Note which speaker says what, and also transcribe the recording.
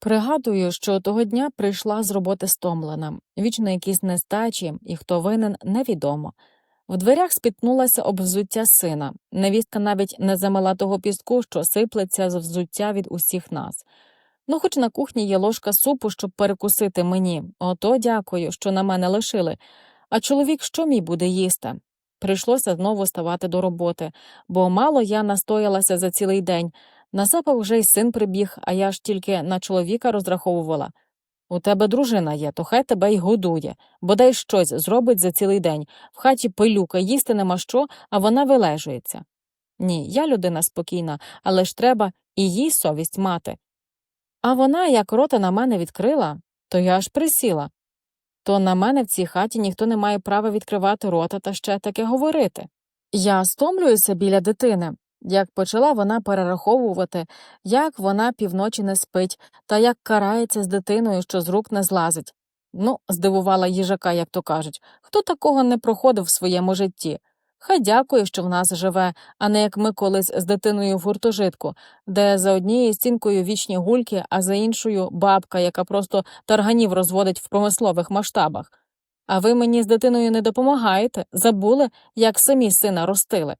Speaker 1: Пригадую, що того дня прийшла з роботи стомлена, вічно якісь нестачі, і хто винен, невідомо. В дверях спіткнулася об взуття сина. Невістка навіть не замила того піску, що сиплеться з взуття від усіх нас. Ну, хоч на кухні є ложка супу, щоб перекусити мені. Ото дякую, що на мене лишили. А чоловік що мій буде їсти? Прийшлося знову ставати до роботи, бо мало я настоялася за цілий день. На запах вже й син прибіг, а я ж тільки на чоловіка розраховувала. У тебе дружина є, то хай тебе й годує, бодай щось зробить за цілий день. В хаті пилюка, їсти нема що, а вона вилежується. Ні, я людина спокійна, але ж треба і їй совість мати. А вона, як рота на мене відкрила, то я аж присіла. То на мене в цій хаті ніхто не має права відкривати рота та ще таке говорити. Я стомлююся біля дитини. Як почала вона перераховувати, як вона півночі не спить, та як карається з дитиною, що з рук не злазить. Ну, здивувала їжака, як то кажуть, хто такого не проходив в своєму житті. Хай дякує, що в нас живе, а не як ми колись з дитиною в гуртожитку, де за однією стінкою вічні гульки, а за іншою бабка, яка просто тарганів розводить в промислових масштабах. А ви мені з дитиною не допомагаєте, забули, як самі сина ростили.